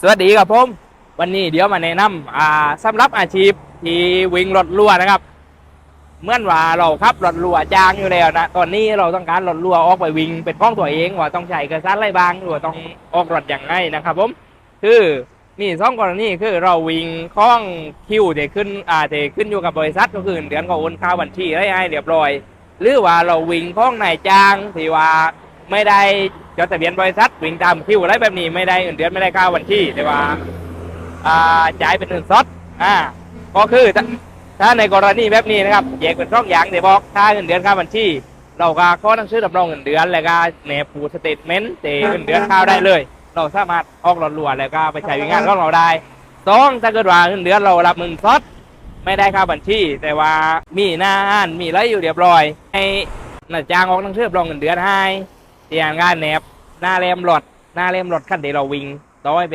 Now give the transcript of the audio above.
สวัสดีครับผมวันนี้เดี๋ยวมาแนะนำอ่าสำหรับอาชีพที่วิ่งรถรั่วนะครับเมื่อว่าเราขับรถรั่วจางอยู่แล้วนะตอนนี้เราต้องการรถรั่วออกไปวิ่งเป็นของตัวเองว่าต้องใช้เอกสารอะไรบ้างหรือว่าต้องออกรถอย่างไรนะครับผมคือมีสองกรณีคือเราวิ่งข้องคิวเดขึ้นอ่าเดขึ้นอยู่กับบริษัทก็คือเดือนก็โอนค่าบัญชีให้ให้เรียบร้อย หรือว่าเราวิ่งข้องนายจ้างที่ว่า ไม่ได้จดทะเบียนบริษัทวิ่งตามคิวอะไรแบบนี้ไม่ได้เงินเดือนไม่ได้ค่าบัญชีแต่ว่าอ่าจ่ายเป็นเงินสดอ่าก็คือถ้าถ้าในกรณีแบบนี้นะครับแยกเป็นช่องอย่างเดี๋ยวบอกค่าเงินเดือนค่าบัญชี เราก็ขอหนังสือรับรองเงินเดือน แล้วก็แนบผูสเตทเมนต์เตเงินเดือนเข้าได้เลย เราสามารถออกหลอดลวแล้วก็ไปใช้วงานของเราได้สองถ้าเกิดว่าเงินเดือนเรารับเงินสดไม่ได้ค่าบัญชี แต่ว่ามีหน้าอ่านมีไรอยู่เรียบร้อยให้นายจ้างออกหนังสือรับรองเงินเดือนให้ เตียงงานแนบหน้าเล่มรถหน้าเล่มรถคันเดียวเราวิ่งต่อให้เป็น